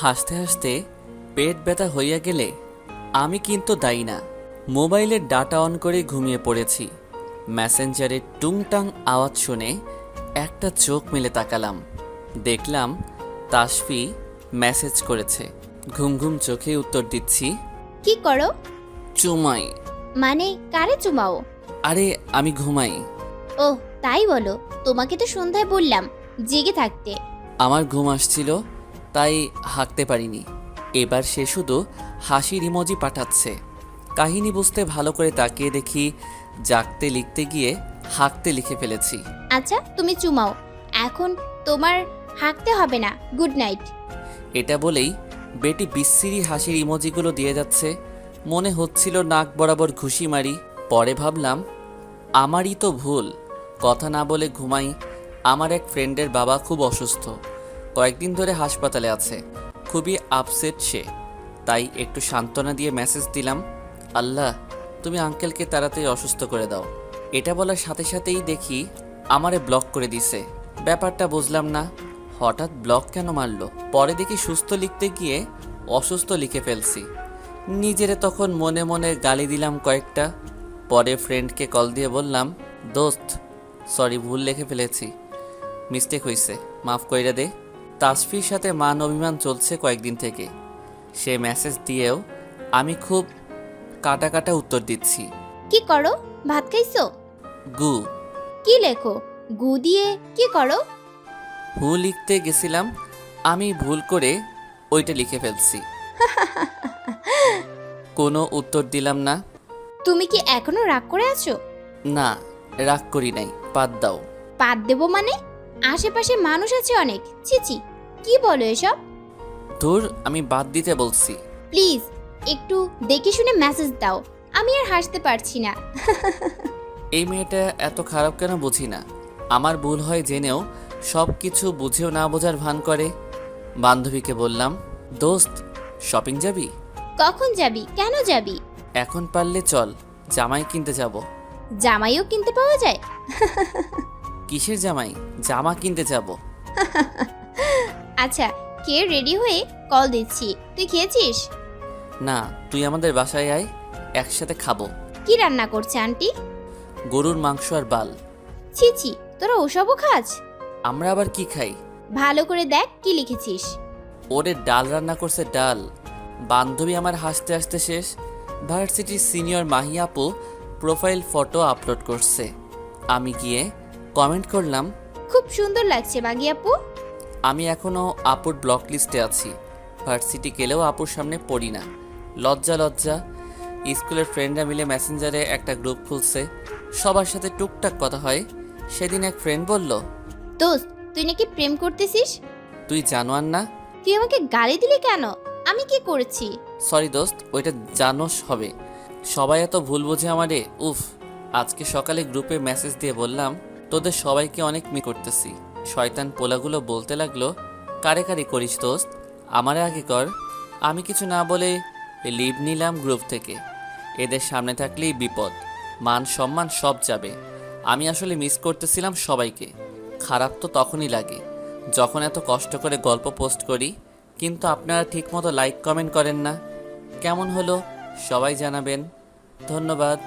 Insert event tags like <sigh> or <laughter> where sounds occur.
হাসতে হাসতে পেট ব্যথা হইয়া গেলে আমি কিন্তু দায়ী না। মোবাইলের ডাটা অন করে ঘুমিয়ে পড়েছি। মেসেঞ্জারের টুংটাং আওয়াজ শুনে একটা চোখ মেলে তাকালাম। দেখলাম তাসফি মেসেজ করেছে। ঘুম ঘুম চোখে উত্তর দিচ্ছি কি করো? চুমাই। মানে কারে চুমাও? আরে আমি ঘুমাই। ও তাই বলো। তোমাকে তো সন্ধ্যায় বললাম জেগে থাকতে। আমার ঘুম আসছিল তাই হাঁকতে পারিনি। এবার সে শুধু হাসির ইমোজি পাঠাচ্ছে। কাহিনী বুঝতে ভালো করে তাকিয়ে দেখি জাগতে লিখতে গিয়ে হাঁকতে লিখে ফেলেছি। আচ্ছা তুমি চুমাও। এখন তোমার হাঁকতে হবে না। Good night. এটা বলেই বেটি বিচ্ছিরি হাসির ইমোজিগুলো দিয়ে যাচ্ছে। মনে হচ্ছিল নাক বরাবর ঘুষি মারি। পরে ভাবলাম আমারই তো ভুল। কথা না বলে ঘুমাই। আমার এক ফ্রেন্ডের বাবা খুব অসুস্থ। কয়েকদিন ধরে হাসপাতালে আছে। খুবই আপসেট সে। তাই একটু সান্ত্বনা দিয়ে মেসেজ দিলাম, আল্লাহ, তুমি আঙ্কেলকে তাড়াতাড়ি অসুস্থ করে দাও। এটা বলার সাথে সাথেই দেখি আমারে ব্লক করে দিছে। ব্যাপারটা বুঝলাম না। হঠাৎ ব্লক কেন মারলো? পরে দেখি সুস্থ লিখতে গিয়ে অসুস্থ লিখে ফেলছি। নিজেরে তখন মনে মনে গালি দিলাম কয়েকটা। পরে ফ্রেন্ডকে কল দিয়ে বললাম, দোস্ত সরি ভুল লিখে ফেলেছি। মিস্টেক হয়েছে মাফ কইরা দে। তাসফির সাথে মান অভিমান চলছে কয়েকদিন থেকে। সে মেসেজ দিয়েও আমি খুব কাটা কাটা উত্তর দিচ্ছি। কি করো? ভাত খাইছো? গু। কি লেখো? গু দিয়ে কি করো? হু লিখতে গেছিলাম আমি ভুল করে ওইটা লিখে ফেলছি। <laughs> কোনো উত্তর দিলাম না। তুমি কি এখনও রাগ করে আছো? না রাগ করি নাই বাদ দাও। পাত দেবো মানে? আশেপাশে মানুষ আছে অনেক চিচি কি বলো এসব? ধুর আমি বাদ দিতে বলছি। প্লিজ একটু দেখে শুনে মেসেজ দাও। আমি আর হাসতে পারছি না। এই মেয়েটা এত খারাপ কেন বুঝি না? আমার ভুল হয় জেনেও সব কিছু বুঝেও না বোঝার ভান করে। বান্ধবীকে বললাম দোস্ত শপিং যাবি? কখন যাবি? কেন যাবি? এখন পারলে চল জামাই কিনতে যাব। জামাইও কিনতে পাওয়া যায়? কিসের জামাই? জামা কিনতে যাব। <laughs> আচ্ছা কে রেডি হয়ে কল দিচ্ছি? তুই খেয়েছিস? না তুই আমাদের বাসায় আয় একসাথে খাব। কি রান্না করছে আন্টি? গরুর মাংস আর বাল। ছি ছি তোরা ওসবও খাস? আমরা আবার কি খাই? ভালো করে দেখ কি লিখেছিস। ওরে ডাল রান্না করছে ডাল। বান্ধবী আমার হাসতে হাসতে শেষ। ভার্সিটির সিনিয়র মাহি আপু প্রোফাইল ফটো আপলোড করছে। আমি গিয়ে কমেন্ট করলাম খুব সুন্দর লাগছে বাগি আপু। আমি এখনও আপুর ব্লক লিস্টে আছি। ভার্সিটি গেলেও আপুর সামনে পড়ি না। লজ্জা লজ্জা। স্কুলের ফ্রেন্ডরা মিলে মেসেঞ্জারে একটা গ্রুপ খুলছে। সবার সাথে টুকটাক কথা হয়। সেদিন এক ফ্রেন্ড বলল দোস্ত তুই নাকি প্রেম করতেছিস? তুই জানোয়ার না তুই আমাকে গালি দিলি কেন? আমি কি করেছি? সরি দোস্ত ওইটা জানোস হবে। সবাই এত ভুল বোঝে আমারে। উফ আজকে সকালে গ্রুপে মেসেজ দিয়ে বললাম তোদের সবাইকে অনেক মি করতেছি। শয়তান পোলাগুলো বলতে লাগল, কারে কারে করিস দোস্ত? আমার আগে কর। আমি কিছু না বলে লিভ নিলাম গ্রুপ থেকে। এদের সামনে থাকলেই বিপদ। মান সম্মান সব যাবে। আমি আসলে মিস করতেছিলাম সবাইকে। খারাপ তো তখনই লাগে। যখন এত কষ্ট করে গল্প পোস্ট করি, কিন্তু আপনারা ঠিকমতো লাইক কমেন্ট করেন না। কেমন হলো? সবাই জানাবেন। ধন্যবাদ।